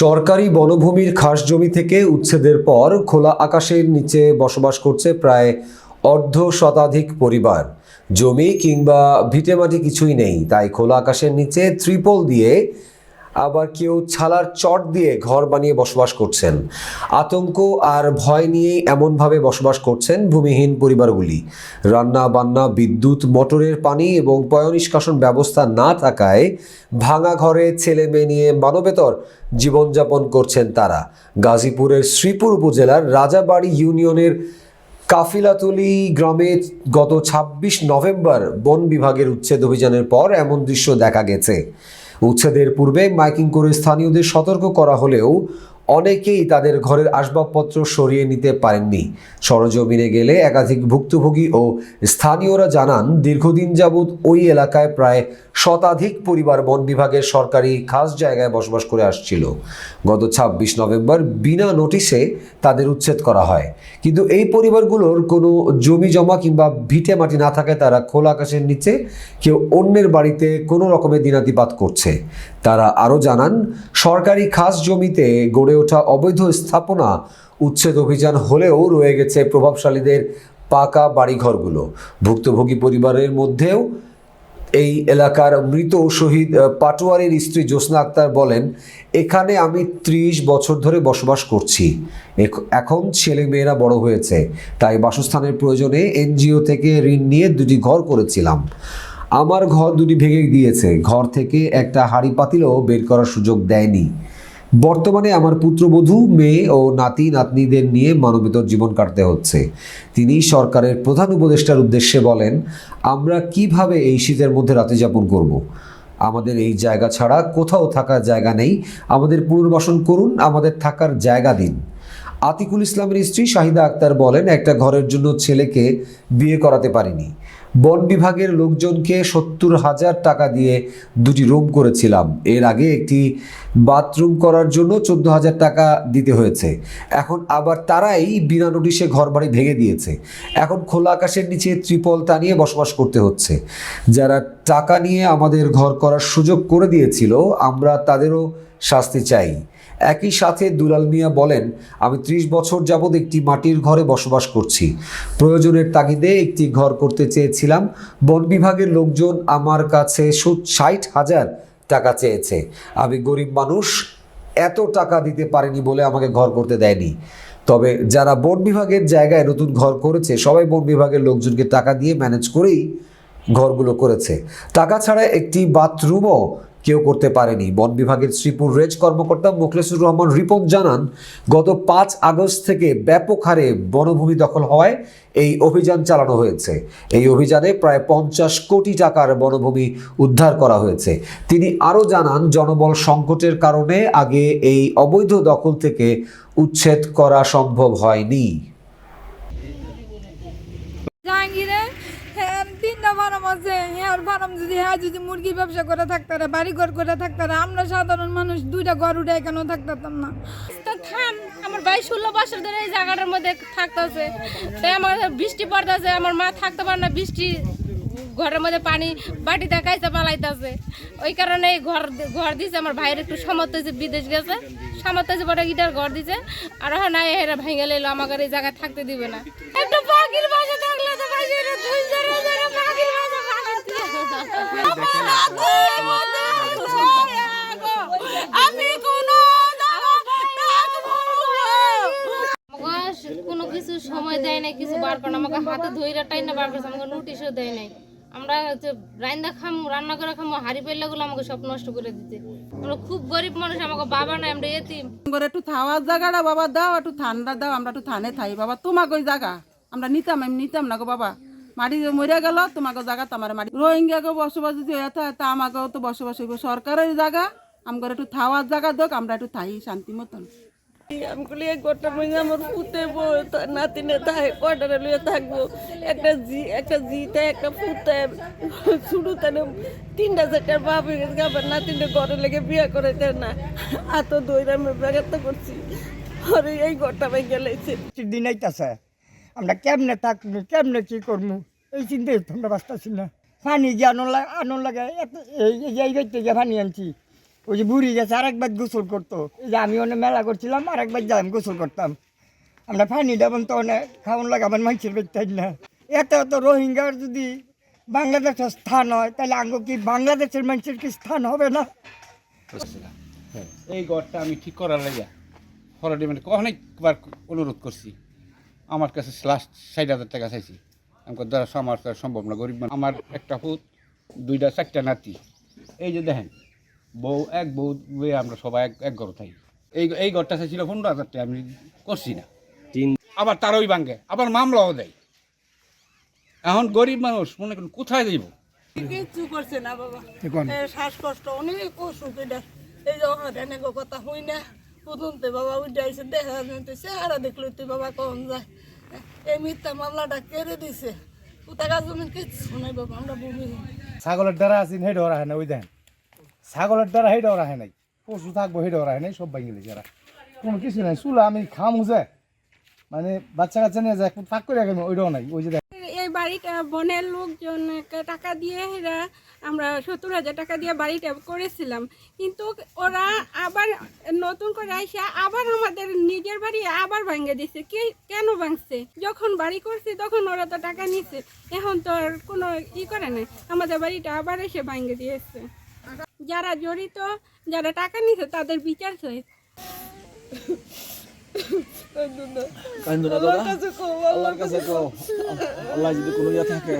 সরকারি বনভূমির খাস জমি থেকে উচ্ছেদের পর খোলা আকাশের নিচে বসবাস করছে প্রায় অর্ধ শতাধিক পরিবার। জমি কিংবা ভিটেমাটি কিছুই নেই, তাই খোলা আকাশের নিচে ত্রিপল দিয়ে আবার কেউ ছালার চট দিয়ে ঘর বানিয়ে বসবাস করছেন। আতঙ্ক আর ভয় নিয়েই এমনভাবে বসবাস করছেন ভূমিহীন পরিবারগুলি। রান্না বান্না বিদ্যুৎ, মোটরের পানি এবং পয়নিষ্কাশন ব্যবস্থা না থাকায় ভাঙা ঘরে ছেলে মেয়ে নিয়ে মানবেতর জীবনযাপন করছেন তারা। গাজীপুরের শ্রীপুর উপজেলার রাজাবাড়ি ইউনিয়নের কাফিলাতলি গ্রামে গত ২৬ নভেম্বর বন বিভাগের উচ্ছেদ অভিযানের পর এমন দৃশ্য দেখা গেছে। উচ্ছেদের পূর্বে মাইকিং করে স্থানীয়দের সতর্ক করা হলেও অনেকেই তাদের ঘরের আসবাবপত্র সরিয়ে নিতে পারেননি। সরজমিনে গেলে একাধিক ভুক্তভোগী ও স্থানীয়রা জানান, দীর্ঘদিন যাবৎ ওই এলাকায় প্রায় শতাধিক পরিবার বন বিভাগের সরকারি খাস জায়গায় বসবাস করে আসছিল। গত ২৬ নভেম্বর বিনা নোটিশে তাদের উচ্ছেদ করা হয়। কিন্তু এই পরিবারগুলোর কোনো জমি জমা কিংবা ভিটে মাটি না থাকায় তারা খোলা আকাশের নিচে কেউ অন্যের বাড়িতে কোনো রকমের দিনাতিপাত করছে। তারা আরও জানান, সরকারি খাস জমিতে গড়ে ওঠা অবৈধ স্থাপনা উচ্ছেদ অভিযান হলেও রয়ে গেছে প্রভাবশালীদের পাকা বাড়িঘরগুলো। ভুক্তভোগী পরিবারের মধ্যেও এই এলাকার মৃত শহীদ পাটোয়ারির স্ত্রী জ্যোৎস্না আক্তার বলেন, এখানে আমি ত্রিশ বছর ধরে বসবাস করছি। এখন ছেলে মেয়েরা বড় হয়েছে। তাই বাসস্থানের প্রয়োজনে এনজিও থেকে ঋণ নিয়ে দুটি ঘর করেছিলাম। আমার ঘর দুটি ভেঙে দিয়েছে ঘর থেকে একটা হাড়ি পাতিলও বের করার সুযোগ দেয়নি। বর্তমানে আমার পুত্রবধূ, মেয়ে ও নাতি নাতনিদের নিয়ে মানবেতর জীবন কাটতে হচ্ছে। তিনি সরকারের প্রধান উপদেষ্টার উদ্দেশ্যে বলেন, আমরা কীভাবে এই শীতের মধ্যে রাতে যাপন করব। আমাদের এই জায়গা ছাড়া কোথাও থাকার জায়গা নেই। আমাদের পুনর্বাসন করুন, আমাদের থাকার জায়গা দিন। আতিকুল ইসলামের স্ত্রী শাহিদা আক্তার বলেন, একটা ঘরের জন্য ছেলেকে বিয়ে করাতে পারিনি। বন বিভাগের লোকজনকে সত্তর হাজার টাকা দিয়ে দুটি রুম করেছিলাম। এর আগে একটি বাথরুম করার জন্য চোদ্দ হাজার টাকা দিতে হয়েছে। এখন আবার তারাই বিনা নোটিশে ঘর বাড়ি ভেঙে দিয়েছে। এখন খোলা আকাশের নিচে ত্রিপল টানিয়ে বসবাস করতে হচ্ছে। যারা টাকা নিয়ে আমাদের ঘর করার সুযোগ করে দিয়েছিল, আমরা তাদেরও শাস্তি চাই। একই সাথে দুলাল মিয়া বলেন, আমি ত্রিশ বছর যাবৎ একটি মাটির ঘরে বসবাস করছি। প্রয়োজনের তাগিদে একটি ঘর করতে চেয়েছিলাম। বন বিভাগের লোকজন আমার কাছে ষাট হাজার টাকা চেয়েছে। আমি গরিব মানুষ, এত টাকা দিতে পারেনি বলে আমাকে ঘর করতে দেয়নি। তবে যারা বন বিভাগের জায়গায় নতুন ঘর করেছে, সবাই বন বিভাগের লোকজনকে টাকা দিয়ে ম্যানেজ করেই ঘরগুলো করেছে। টাকা ছাড়া একটি বাথরুমও কেউ করতে পারেনি। বন বিভাগের শ্রীপুর রেঞ্জ কর্মকর্তা মোখলেসুর রহমান রিপন জানান, গত পাঁচ আগস্ট থেকে ব্যাপক হারে বনভূমি দখল হওয়ায় এই অভিযান চালানো হয়েছে। এই অভিযানে প্রায় পঞ্চাশ কোটি টাকার বনভূমি উদ্ধার করা হয়েছে। তিনি আরও জানান, জনবল সংকটের কারণে আগে এই অবৈধ দখল থেকে উচ্ছেদ করা সম্ভব হয়নি জাহাঙ্গীরে হ্যাঁ তিনটা ফার্ম আছে হ্যাঁ ফার্ম যদি হ্যাঁ যদি মুরগির ব্যবসা করে থাকতারা বাড়ি ঘর করে থাকতারা আমরা সাধারণ মানুষ দুইটা ঘর উঠে কেন থাকতাম না? তো থাম, আমার ভাই ষোলো বছর ধরে এই জায়গাটার মধ্যে থাকতেছে। তাই আমার বৃষ্টি পড়তেছে, আমার মা থাকতে পারে না বৃষ্টি ঘরের মধ্যে পানি বাটিতে খাইতে পালাইতেছে। ওই কারণে এই ঘর ঘর দিছে, আমার ভাইয়ের একটু সামর্থ্য হয়েছে, বিদেশ গেছে। সামর্থ্য হয়েছে বড় গিটার ঘর দিছে। আর এখন নাই হেরা ভেঙে লইলো, আমাকে এই জায়গায় থাকতে দিবে না। একটা পাখির বাসা থাকলে তো ভাই দুই জনে জনে পাখির বাসা আমি কোনো আমাকে কোনো কিছু সময় দেয় নাই কিছু বার করে না। আমাকে হাতে ধইরা টাইম না বার করছে আমাকে নোটিশও দেয় নাই। আমরা হচ্ছে রান্না খাম রান্না করে খামো হাড়ি পেলে গুলো আমাকে সব নষ্ট করে দিতে আমরা খুব গরিব মানুষ আমাকে বাবা নাই আমরা এতিম। করে একটু থাওয়ার জায়গাটা বাবা দাও একটু ঠান্ডা দাও আমরা একটু থানে থাই। বাবা তোমাকে ওই জায়গা আমরা নিতাম আমি নিতাম না গো বাবা। মাটি মরিয়া গেল তোমাকে জায়গা তো আমার মাটি। রোহিঙ্গাকে বসবাস যদি হয়ে থাকে তা আমাকেও তো বসবাস হইব। সরকারের জায়গা আমাকে একটু থাওয়ার জায়গা দোক আমরা একটু থাই শান্তি মতন। আমি কলি এক গোটা মধ্যে আমার পুতে নাতিনে থাকে কয়টারে লইয়া থাকব। একটা জি একটা জিতে একটা পুতে। শুরু তানে তিনটা চারটার বাপ হয়ে গেছে আবার নাতিনে ঘরে লেগে বিয়ে করাইতে না। এত দইরা আমি ব্যাঘাত করছি। আর এই ঘরটা ভাই গেলেছে দিন আইতাছে। আমরা কেমনে থাকব, কেমনে কি করব? এই চিন্তাই তো আমরা বাঁচতেছি না। পানি গিয়ে আনো লাগে আনো লাগে, এত- এই জায়গায় পানি আনছি, ওই যে বুড়ি গেছে আরেকবার গোসল করতো। এই যে আমি অনেক মেলা করছিলাম আরেকবার যাই গোসল করতাম। আমরা পানি দেবেন তো অনেক খাওয়ান লাগাবেন, মানুষের বেতাই না? এত এত রোহিঙ্গার যদি বাংলাদেশের স্থান হয়, তাহলে আঙ্গ কি বাংলাদেশের মানুষের কি স্থান হবে না? এই ঘরটা আমি ঠিক করার লাগে ফরাডি মানে অনেকবার অনুরোধ করছি। আমার কাছে লাস্ট ষাট হাজার টাকা চাইছি। আমাকে দ্বারা আমার সম্ভব না গরিব মানুষ। আমার একটা ফুট দুইটা চারটা নাতি। এই যে দেখেন বউ এক বউ আমরা সবাই এক এক ঘর থাকি। এই এই ঘরটা চাইছিল পনেরো হাজার টাকা আমি করছি না। তিন আবার তারই ভাঙ্গে আবার মামলাও দেয়। এখন গরিব মানুষ মনে করেন কোথায় যাইব? কিচ্ছু করছে না বাবা। এ শ্বাসকষ্ট অনেক অসুখ এটা। এই যে কথা হই না প্রথমতে বাবা উঠে আইসে দেখা চেহারা দেখলে তুই বাবা কখন যায়? এই মিথ্যা মামলাটা কেড়ে দিছে। ছাগলের দ্বারা আছি হেডে ওরা হয় না, ওই দেখেন ছাগলের দ্বারা হেডে ওরা হয় নাই। পশু থাকব হেডে ওরা হয় নাই, সব ভাঙিলে যারা কোনো কিছু নাই, চুলা আমি খাম যে। মানে বাচ্চা কাচ্চা নিয়ে যায়, ফাঁক করে রাখেন ওইটাও নাই, ওই যে বাড়িটা, বনের লোকজনকে টাকা দিয়ে এরা আমরা সত্তর হাজার টাকা দিয়ে বাড়িটা করেছিলাম। কিন্তু ওরা আবার নতুন করে আইসে আবার আমাদের নিজের বাড়ি আবার ভাঙে দিছে। কে, কেন ভাঙছে? যখন বাড়ি করছে, তখন ওরা তো টাকা নিছে। এখন তো আর কোনো ই করে নাই। আমাদের বাড়িটা আবার এসে ভাঙে দিয়েছে। যারা জড়িত, যারা টাকা নিছে, তাদের বিচার চাই। কান্দো না। দাদা। আল্লাহর কাছে কও। আল্লাহ যদি কোনো ইয়ে থাকে